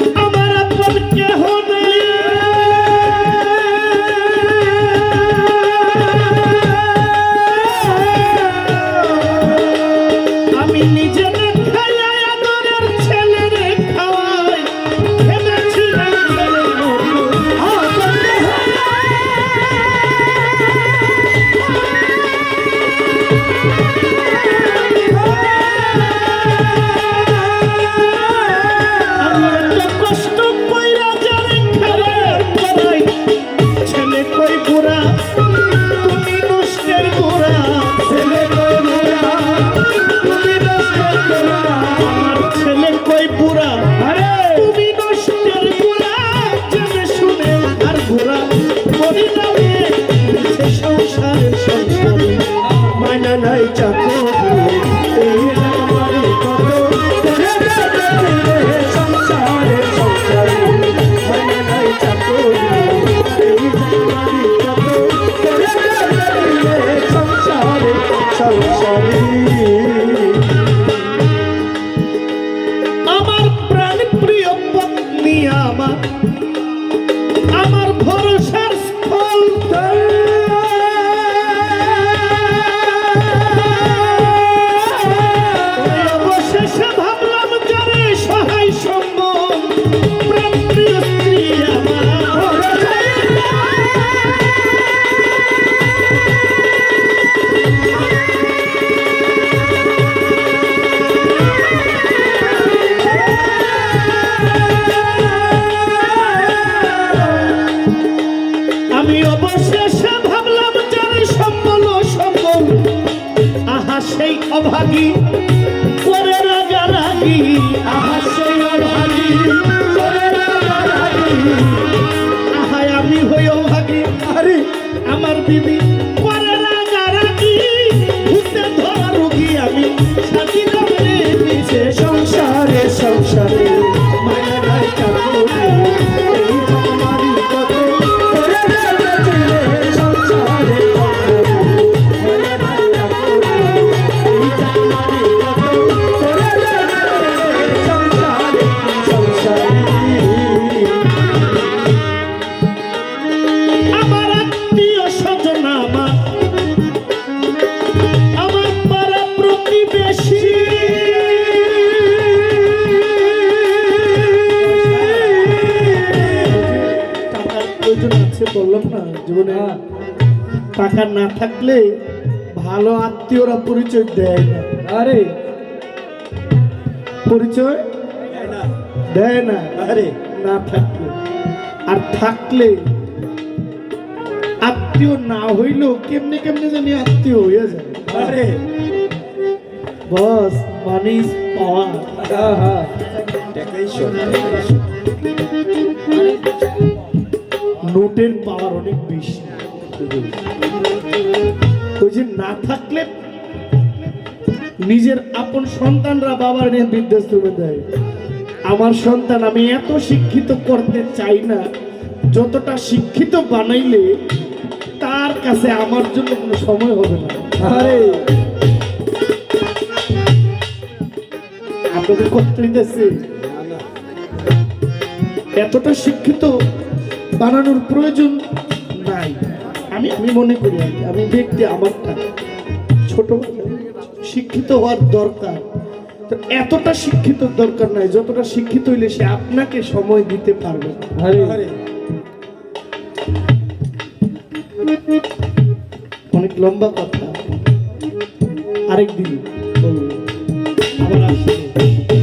আমার আপন অভাগী রাজা রাগি, আহা সেই অভাগী করে রাগারাগি আহায়, আমি হই অভাগী আরে, আমার বিবি আছে বললাম না জীবনে টাকা না থাকলে ভালো আত্মীয়রা পরিচয় দেয় না। আরে। পরিচয় দেয় না আরে। না থাকলে। আর থাকলে আত্মীয় না হইলেও কেমনে কেমনে জানি আত্মীয় হয়ে যায়। আরে। বস মানি পাওয়ার হ্যাঁ হ্যাঁ। নোটের পাওয়ার অনেক বেশি। ওই যে না থাকলে নিজের আপন সন্তানরা বাবার নিয়ে বৃদ্ধাশ্রমে দেয়। আমার সন্তান আমি এত শিক্ষিত করতে চাই না যতটা শিক্ষিত বানাইলে তার কাছে আমার জন্য কোনো সময় হবে না। আরে। আপনাদের করতে এতটা শিক্ষিত বানানোর প্রয়োজন নাই। আমি আমি মনে করি আমি ব্যক্তি আমারটা ছোট শিক্ষিত হওয়ার দরকার। তো এতটা শিক্ষিত দরকার নাই যতটা শিক্ষিত হইলে সে আপনাকে সময় দিতে পারবে অনেক লম্বা কথা। আরেকদিন আবার আসলে